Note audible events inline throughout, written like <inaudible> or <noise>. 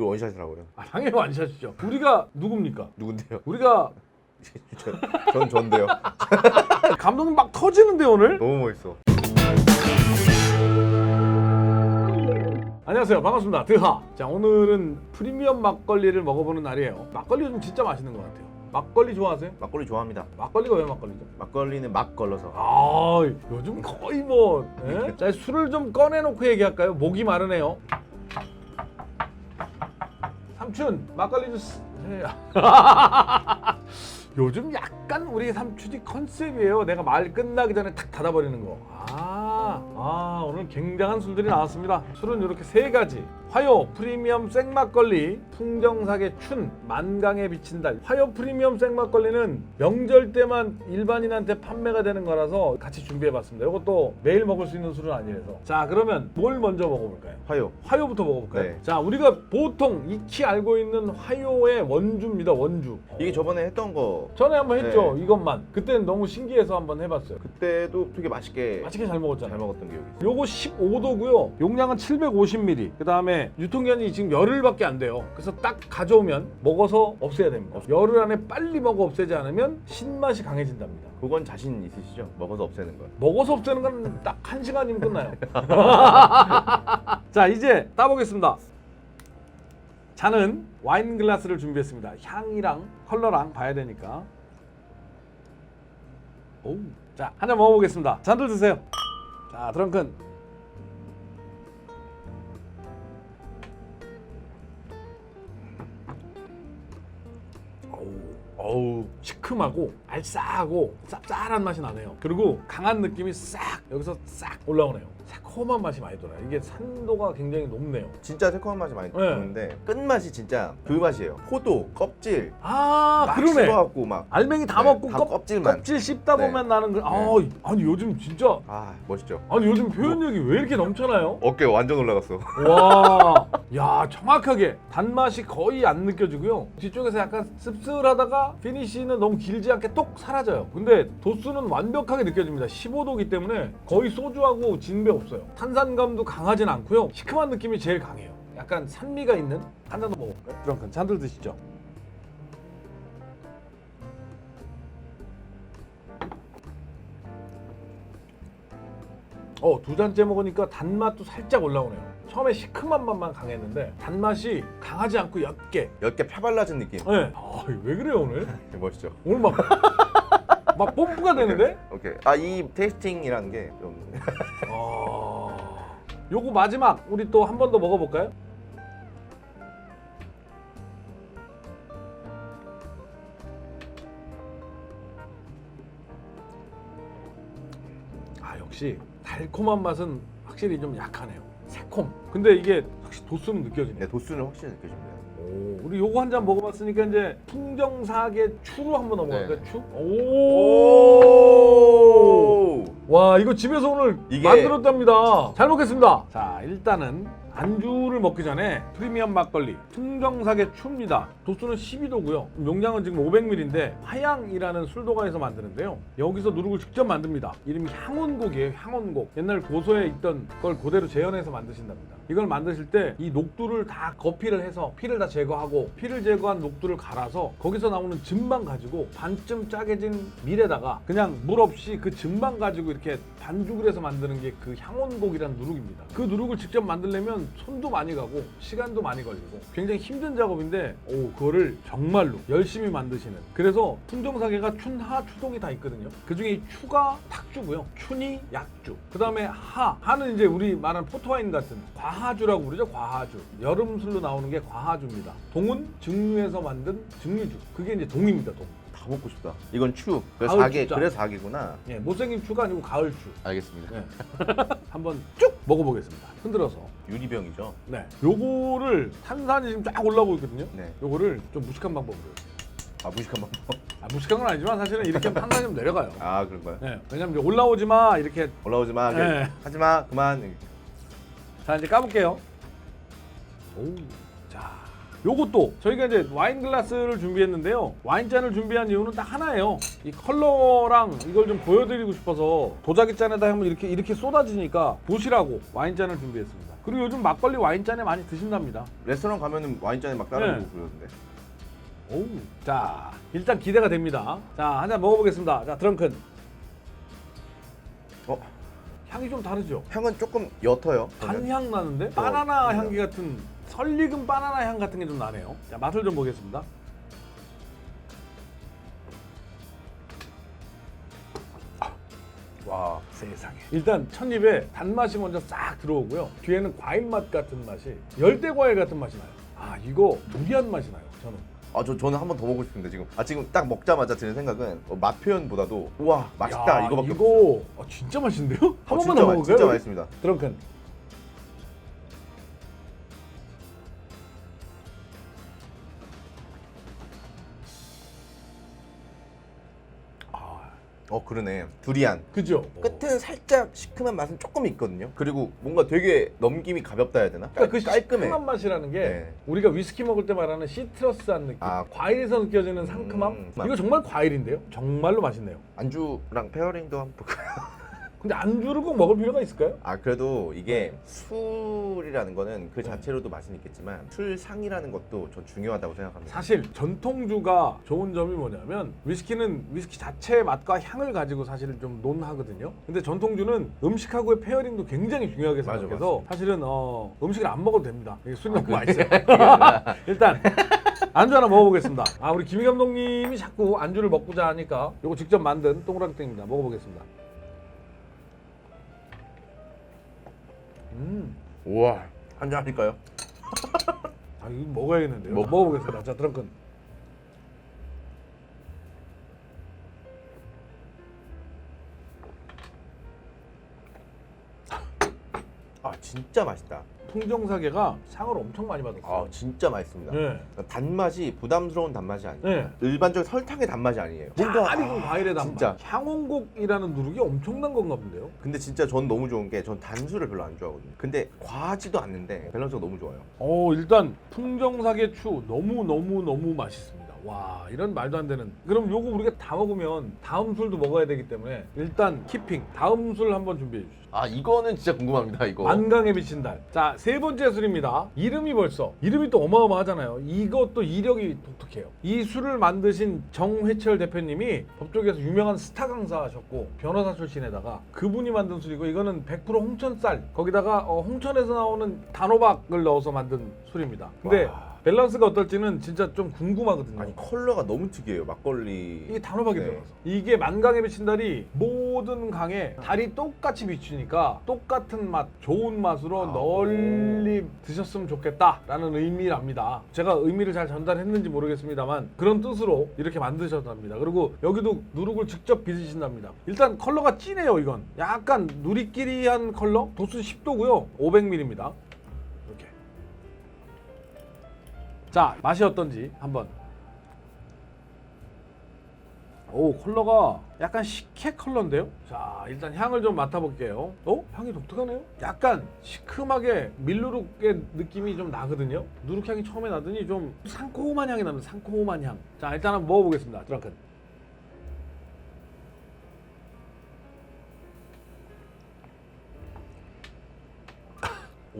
이거 원샷이라고요. 아, 당연히 완샷이죠. 우리가 누굽니까? 누군데요? 우리가 저, <laughs> 전 전데요. <laughs> 감독님 막 터지는데 오늘? 너무 멋있어. 안녕하세요 반갑습니다 드하 자 오늘은 프리미엄 막걸리를 먹어보는 날이에요 막걸리 요즘 진짜 맛있는 것 같아요 막걸리 좋아하세요? 막걸리 좋아합니다. 막걸리가 왜 막걸리죠? 막걸리는 막 걸러서. 아 요즘 거의 뭐 예? <laughs> 자 술을 좀 꺼내놓고 얘기할까요? 목이 마르네요 삼촌 막걸리 주스. 네. <laughs> 요즘 약간 우리 삼촌이 컨셉이에요. 내가 말 끝나기 전에 탁 닫아버리는 거. 아, 아 오늘 굉장한 술들이 나왔습니다 술은 이렇게 세 가지 화요 프리미엄 생막걸리 풍정사계 춘 만강에 비친 달 화요 프리미엄 생막걸리는 명절 때만 일반인한테 판매가 되는 거라서 같이 준비해봤습니다 이것도 매일 먹을 수 있는 술은 아니라서 자 그러면 뭘 먼저 먹어볼까요? 화요. 화요부터 먹어볼까요? 네. 자 우리가 보통 익히 알고 있는 화요의 원주입니다 원주 이게 저번에 했던 거 전에 한번 했죠 네. 이것만 그때는 너무 신기해서 한번 해봤어요 그때도 되게 맛있게 맛있게 잘 먹었잖아요 잘 먹었던 기억이 있어요. 요거 15도고요. 용량은 750ml. 그다음에 유통기한이 지금 열흘밖에 안 돼요. 그래서 딱 가져오면 먹어서 없애야 됩니다. 열흘 안에 빨리 먹어 없애지 않으면 신맛이 강해진답니다. 그건 자신 있으시죠? 먹어서 없애는 거. 먹어서 없애는 건 딱 한 시간이면 끝나요. <laughs> 자 이제 따보겠습니다. 잔은 와인 글라스를 준비했습니다. 향이랑 컬러랑 봐야 되니까. 오, 자 한 잔 먹어보겠습니다. 잔들 드세요. 자 드렁큰. 어우, 어우 시큼하고 알싸하고 쌉쌀한 맛이 나네요. 그리고 강한 느낌이 싹 여기서 싹 올라오네요. 새콤한 맛이 많이 돌아요. 이게 산도가 굉장히 높네요. 진짜 새콤한 맛이 많이 네. 드는데 끝맛이 진짜 그 맛이에요. 포도, 껍질, 아 막 그러네. 씹어갖고 막. 알맹이 다 네, 먹고 다 껍, 껍질만. 껍질 씹다 네. 보면 나는 그, 아, 아니 요즘 진짜 아 멋있죠. 아니 요즘 표현력이 왜 이렇게 넘쳐나요? 어깨 완전 올라갔어. 와, <laughs> 야 정확하게 단맛이 거의 안 느껴지고요. 뒤쪽에서 약간 씁쓸하다가 피니쉬는 너무 길지 않게 똑 사라져요. 근데 도수는 완벽하게 느껴집니다. 15도기 때문에 거의 소주하고 진배 없어요. 탄산감도 강하진 않고요. 시큼한 느낌이 제일 강해요. 약간 산미가 있는 한 잔 더 먹어볼까요? 그럼 잔들 드시죠. 어, 두 잔째 먹으니까 단맛도 살짝 올라오네요. 처음에 시큼한 맛만 강했는데 단맛이 강하지 않고 옅게. 옅게 펴발라진 느낌. 네. 아, 왜 그래요 오늘? <laughs> 멋있죠. 오늘 막, <laughs> 막 뽐뿌가 되는데? 오케이. 아 이 테이스팅이라는 게좀 아, 요거 마지막 우리 또 한 번 더 먹어볼까요? 아 역시 달콤한 맛은 확실히 좀 약하네요. 새콤. 근데 이게 확실히 도수는 느껴지네요. 네, 도수는 확실히 느껴집니다. 오, 우리 요거 한 잔 먹어봤으니까 이제 풍정사계 추로 한번 넘어갈까요? 네. 추? 오. 오. 와 이거 집에서 오늘 이게- 만들었답니다. 잘 먹겠습니다. 자 일단은 안주를 먹기 전에 프리미엄 막걸리 풍정사계 추입니다. 도수는 12도고요. 용량은 지금 500ml인데 화양이라는 술도가에서 만드는데요. 여기서 누룩을 직접 만듭니다. 이름이 향원곡이에요. 향원곡. 옛날 고소에 있던 걸 그대로 재현해서 만드신답니다. 이걸 만드실 때 이 녹두를 다 거피를 해서 피를 다 제거하고 피를 제거한 녹두를 갈아서 거기서 나오는 즙만 가지고 반쯤 짜게진 밀에다가 그냥 물 없이 그 즙만 가지고 이렇게 반죽을 해서 만드는 게 그 향원곡이라는 누룩입니다. 그 누룩을 직접 만들려면 손도 많이 가고 시간도 많이 걸리고 굉장히 힘든 작업인데 오 그거를 정말로 열심히 만드시는 그래서 품종사계가 춘하 추동이 다 있거든요. 그 중에 이 추가 탁주고요. 춘이 약주. 그 다음에 하 하는 이제 우리 말하는 포토와인 같은 과하주라고 부르죠. 과하주. 여름 술로 나오는 게 과하주입니다. 동은 증류에서 만든 증류주. 그게 이제 동입니다. 동. 다 먹고 싶다. 이건 추. 그래서 가을 4개. 추자. 그래서 4개구나. 예, 못생긴 추가 아니고 가을 추. 알겠습니다. 네. <laughs> 한번 쭉 먹어보겠습니다. 흔들어서. 유리병이죠. 네. 요거를 탄산이 지금 쫙 올라오고 있거든요. 네. 요거를 좀 무식한 방법으로. 아 무식한 방법. 아, 무식한 건 아니지만 사실은 이렇게 하면 탄산이 좀 내려가요. 아 그런가요? 네. 왜냐면 이제 올라오지 마 이렇게. 올라오지 마. 네. 하지 마. 그만. 자 이제 까볼게요. 오. 자 요것도 저희가 이제 와인 글라스를 준비했는데요. 와인잔을 준비한 이유는 딱 하나예요. 이 컬러랑 이걸 좀 보여드리고 싶어서 도자기 잔에다 하면 이렇게 이렇게 쏟아지니까 보시라고 와인잔을 준비했습니다. 그리고 요즘 막걸리 와인잔에 많이 드신답니다. 레스토랑 가면은 와인잔에 막 따르고 네. 그러던데. 오, 자 일단 기대가 됩니다. 자 한 잔 먹어보겠습니다. 자 드렁큰 어 향이 좀 다르죠? 향은 조금 옅어요. 저는. 단향 나는데 어, 바나나 네. 향기 같은 설익은 바나나 향 같은 게 좀 나네요. 자 맛을 좀 보겠습니다. 와 세상에. 일단 첫 입에 단맛이 먼저 싹 들어오고요. 뒤에는 과일 맛 같은 맛이 열대 과일 같은 맛이 나요. 아 이거 두리안 맛이 나요. 저는. 아, 저 저는 한 번 더 먹고 싶은데 지금. 아, 지금 딱 먹자마자 드는 생각은 어, 맛 표현보다도 우와 맛있다 야, 이거밖에 이거 없어요. 어, 진짜 맛있는데요? 한 어, 번만 진짜 더 맛- 먹을까요? 진짜 우리? 맛있습니다. 드렁큰. 어 그러네. 두리안. 그죠? 끝은 살짝 시큼한 맛은 조금 있거든요. 그리고 뭔가 되게 넘김이 가볍다 해야 되나? 그러니까 그 깔끔해. 시큼한 맛이라는 게 네. 우리가 위스키 먹을 때 말하는 시트러스한 느낌, 아. 과일에서 느껴지는 상큼함. 음. 이거 정말 과일인데요? 정말로 맛있네요. 안주랑 페어링도 한번 볼까요? 근데 안주를 꼭 먹을 필요가 있을까요? 아 그래도 이게 술이라는 거는 그 자체로도 맛은 있겠지만 술상이라는 것도 전 중요하다고 생각합니다. 사실 전통주가 좋은 점이 뭐냐면 위스키는 위스키 자체의 맛과 향을 가지고 사실 좀 논하거든요. 근데 전통주는 음식하고의 페어링도 굉장히 중요하게 맞아, 생각해서 사실은 어, 음식을 안 먹어도 됩니다. 이게 술이 너무? 맛있어요. 일단 안주 하나 먹어보겠습니다. 아 우리 김희 감독님이 자꾸 안주를 먹고자 하니까 이거 직접 만든 동그랑땡입니다. 먹어보겠습니다. 음, 우와 한잔 하실까요? <laughs> 아 이거 먹어야겠는데요. 먹- 먹어보겠습니다. 자 드렁큰. 아 진짜 맛있다. 풍정사계가 상을 엄청 많이 받았어요. 아 진짜 맛있습니다. 네. 단맛이 부담스러운 단맛이 아니에요. 네. 일반적인 설탕의 단맛이 아니에요. 잘 익은 아, 과일의 단맛. 진짜. 향원곡이라는 누룩이 엄청난 건가 본데요. 근데 진짜 전 너무 좋은 게 전 단술을 별로 안 좋아하거든요. 근데 과하지도 않는데 밸런스가 너무 좋아요. 어 일단 풍정사계 추 너무 너무 너무 맛있습니다. 와 이런 말도 안 되는. 그럼 요거 우리가 다 먹으면 다음 술도 먹어야 되기 때문에 일단 키핑 다음 술 한번 준비해 주시죠. 아 이거는 진짜 궁금합니다. 이거. 만강에 비친 달. 자, 세 번째 술입니다. 이름이 벌써 이름이 또 어마어마하잖아요. 이것도 이력이 독특해요. 이 술을 만드신 정회철 대표님이 법조계에서 유명한 스타 강사하셨고 변호사 출신에다가 그분이 만든 술이고 이거는 100% 홍천쌀 거기다가 어, 홍천에서 나오는 단호박을 넣어서 만든 술입니다. 근데 와. 밸런스가 어떨지는 진짜 좀 궁금하거든요. 아니 컬러가 너무 특이해요. 막걸리. 이게 단호박이 네. 들어가서 이게 만강에 비친 달이 모든 강에 달이 똑같이 비추니까 똑같은 맛 좋은 맛으로 아, 널리 드셨으면 좋겠다라는 의미랍니다 제가 의미를 잘 전달했는지 모르겠습니다만 그런 뜻으로 이렇게 만드셨답니다 그리고 여기도 누룩을 직접 빚으신답니다 일단 컬러가 진해요 이건 약간 누리끼리한 컬러 도수 10도고요 500ml입니다 자 맛이 어떤지 한번. 오 컬러가 약간 식혜 컬러인데요? 자 일단 향을 좀 맡아볼게요. 어? 향이 독특하네요? 약간 시큼하게 밀누룩의 느낌이 좀 나거든요? 누룩향이 처음에 나더니 좀 상콤한 향이 납니다 상콤한 향자 일단 한번 먹어보겠습니다 드렁큰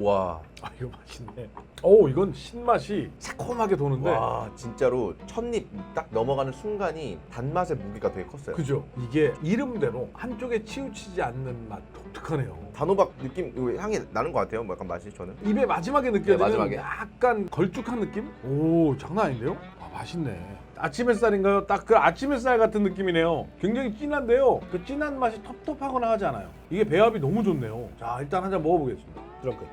와. 아 이거 맛있네 오 이건 신맛이 새콤하게 도는데 와 진짜로 첫입 딱 넘어가는 순간이 단맛의 무게가 되게 컸어요. 그죠 이게 이름대로 한쪽에 치우치지 않는 맛 독특하네요 단호박 느낌 이거 향이 나는 것 같아요. 뭐 약간 맛이 저는. 입에 마지막에 느껴지는 네, 마지막에. 약간 걸쭉한 느낌? 오 장난 아닌데요? 아 맛있네 아침 햇살인가요? 딱 그 아침 햇살 같은 느낌이네요 굉장히 진한데요 그 진한 맛이 텁텁하거나 하지 않아요 이게 배합이 너무 좋네요 자 일단 한 잔 먹어보겠습니다 드렁큰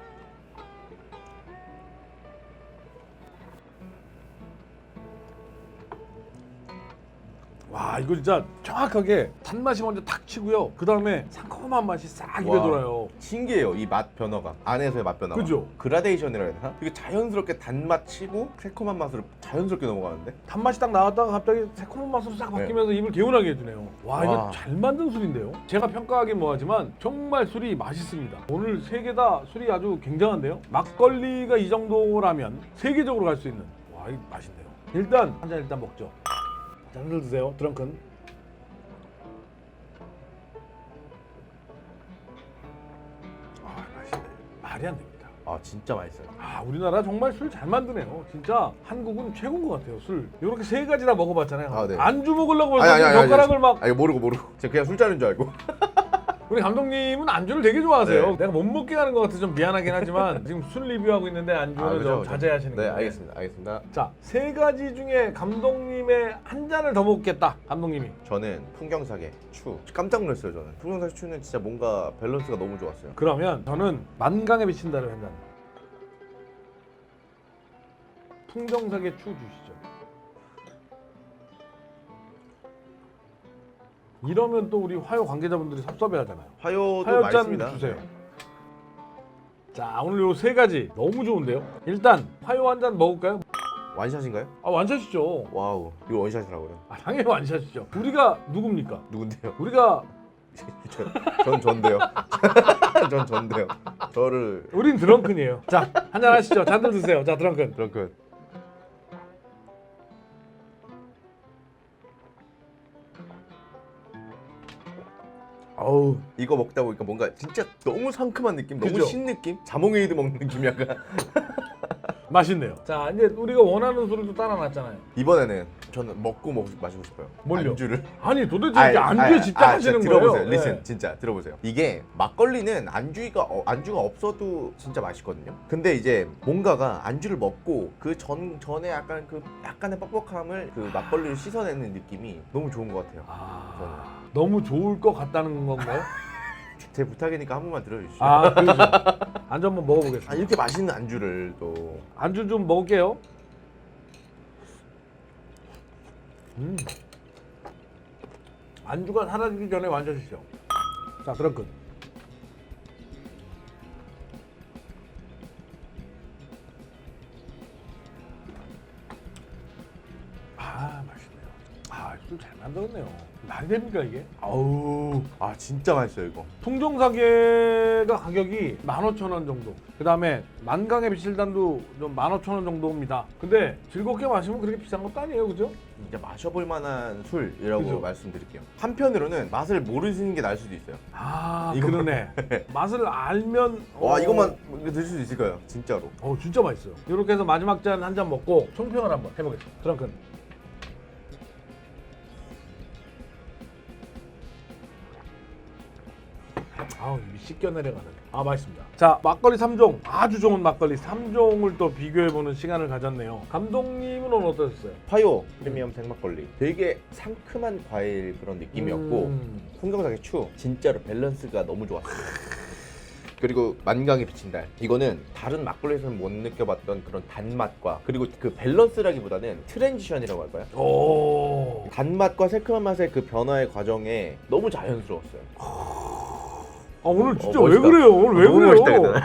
와 이거 진짜 정확하게 단맛이 먼저 탁 치고요 그 다음에 상콤한 맛이 싹 입에 와. 돌아요 신기해요 이 맛 변화가 안에서의 맛 변화가. 그죠? 그라데이션이라 해야 되나? 되게 자연스럽게 단맛 치고 새콤한 맛으로 자연스럽게 넘어가는데. 단맛이 딱 나왔다가 갑자기 새콤한 맛으로 싹 바뀌면서 입을 개운하게 해주네요. 와, 이거 와. 잘 만든 술인데요? 제가 평가하긴 뭐하지만 정말 술이 맛있습니다. 오늘 세 개 다 술이 아주 굉장한데요? 막걸리가 이 정도라면 세계적으로 갈 수 있는 이거 맛있네요. 일단 한 잔 일단 먹죠. 잔들 드세요. 드렁큰. 아 맛있네. 말이 안 됩니다. 아 진짜 맛있어요. 아 우리나라 정말 술 잘 만드네요. 진짜 한국은 최고인 것 같아요. 술 이렇게 세 가지 다 먹어봤잖아요. 아, 네. 안주 먹으려고 벌써 젓가락을 막 아니 모르고 모르고. 제가 그냥 술자리인 줄 알고. <laughs> 우리 감독님은 안주를 되게 좋아하세요. 네. 내가 못 먹게 하는 것 같아서 좀 미안하긴 하지만 <laughs> 지금 술 리뷰하고 있는데 안주는 아, 그죠, 좀 그죠. 자제하시는 네 거예요. 알겠습니다. 알겠습니다. 자, 세 가지 중에 감독님의 한 잔을 더 먹겠다. 감독님이. 저는 풍경사계 추. 깜짝 놀랐어요 저는. 풍경사계 추는 진짜 뭔가 밸런스가 너무 좋았어요. 그러면 저는 만강에 비친다를 한 잔. 풍정사계 추 주시죠. 이러면 또 우리 화요 관계자분들이 섭섭해하잖아요. 화요도 화요잔 맛있습니다. 주세요. 네. 자, 오늘 요 세 가지 너무 좋은데요. 일단 화요 한 잔 먹을까요? 완샷인가요? 아 완샷이죠. 와우 이거 원샷이라고요. 아, 당연히 완샷이죠. 우리가 누굽니까? 누군데요? 우리가 <laughs> 저, 전 전데요. <laughs> 전 전데요. 저를 우린 드렁큰이에요. 자, 한 잔 하시죠. 잔들 드세요. 자, 드렁큰. 그렇게 어우, 이거 먹다 보니까 뭔가 진짜 너무 상큼한 느낌, 그죠? 너무 신 느낌, 자몽에이드 먹는 느낌 약간. <laughs> 맛있네요. 자, 이제 우리가 원하는 술을 또 따라놨잖아요. 이번에는 저는 먹고 먹, 마시고 싶어요. 뭘요? 안주를. 아니, 도대체 이렇게 안주에 아이, 집착하시는 아, 진짜 들어보세요. 거예요. 리슨, 네. 진짜 들어보세요. 이게 막걸리는 안주가 어, 안주가 없어도 진짜 맛있거든요. 근데 이제 뭔가가 안주를 먹고 그 전 전에 약간 그 약간의 뻑뻑함을 그 막걸리를 씻어내는 느낌이 너무 좋은 것 같아요. 아, 너무 좋을 것 같다는 건가요? 제 부탁이니까 한 번만 들어주시죠. 아. 안주 한번 먹어보겠습니다. 아, 이렇게 맛있는 안주를 또 안주 좀 먹을게요. 음. 안주가 사라지기 전에 완샷이죠. 자, 드렁큰. 술 잘 만들었네요. 말이 됩니까, 이게? 아우. 아 진짜 맛있어요 이거. 통정사계가 가격이 15,000원 정도. 그 다음에 만강의 비실단도 좀 15,000원 정도입니다. 근데 즐겁게 마시면 그렇게 비싼 것도 아니에요, 그죠? 진짜 마셔볼 만한 술이라고 그죠? 말씀드릴게요. 한편으로는 맛을 모르시는 게 나을 수도 있어요. 아, 이거- 그러네. <laughs> 맛을 알면 와 어, 이것만 드실 수 있을 거예요, 진짜로. 어, 진짜 맛있어요. 이렇게 해서 마지막 잔 한 잔 먹고 총평을 한번 해보겠습니다. 드렁큰. 아우 입이 씻겨 내려가네. 아 맛있습니다. 자 막걸리 3종 아주 좋은 막걸리 3종을 또 비교해보는 시간을 가졌네요. 감독님은 오늘 어떠셨어요? 파요 프리미엄 생막걸리. 되게 상큼한 과일 그런 느낌이었고 음, 풍경사계 추 진짜로 밸런스가 너무 좋았어요. 그리고 만강에 비친 달 이거는 다른 막걸리에서는 못 느껴봤던 그런 단맛과 그리고 그 밸런스라기보다는 트랜지션이라고 할까요? 오. 단맛과 새콤한 맛의 그 변화의 과정에 너무 자연스러웠어요. 아 오늘 진짜 어, 왜 멋있다. 그래요? 오늘 왜 너무 그래요? 멋있다.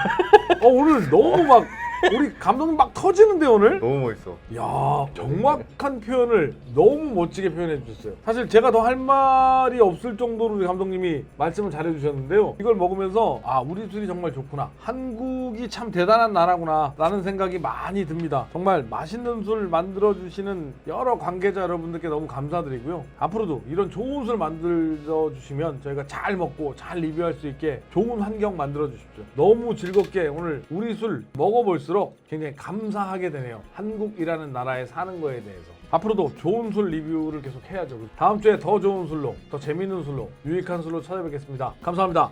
아 오늘 너무 막 우리 감독님 막 터지는데 오늘? 너무 멋있어. 야 정확한 표현을 너무 멋지게 표현해 주셨어요. 사실 제가 더 할 말이 없을 정도로 우리 감독님이 말씀을 잘해 주셨는데요. 이걸 먹으면서 아 우리 술이 정말 좋구나. 한국이 참 대단한 나라구나 라는 생각이 많이 듭니다. 정말 맛있는 술 만들어 주시는 여러 관계자 여러분들께 너무 감사드리고요. 앞으로도 이런 좋은 술 만들어 주시면 저희가 잘 먹고 잘 리뷰할 수 있게 좋은 환경 만들어 주십시오. 너무 즐겁게 오늘 우리 술 먹어볼 수록 굉장히 감사하게 되네요. 한국이라는 나라에 사는 거에 대해서. 앞으로도 좋은 술 리뷰를 계속 해야죠. 다음 주에 더 좋은 술로, 더 재밌는 술로, 유익한 술로 찾아뵙겠습니다. 감사합니다.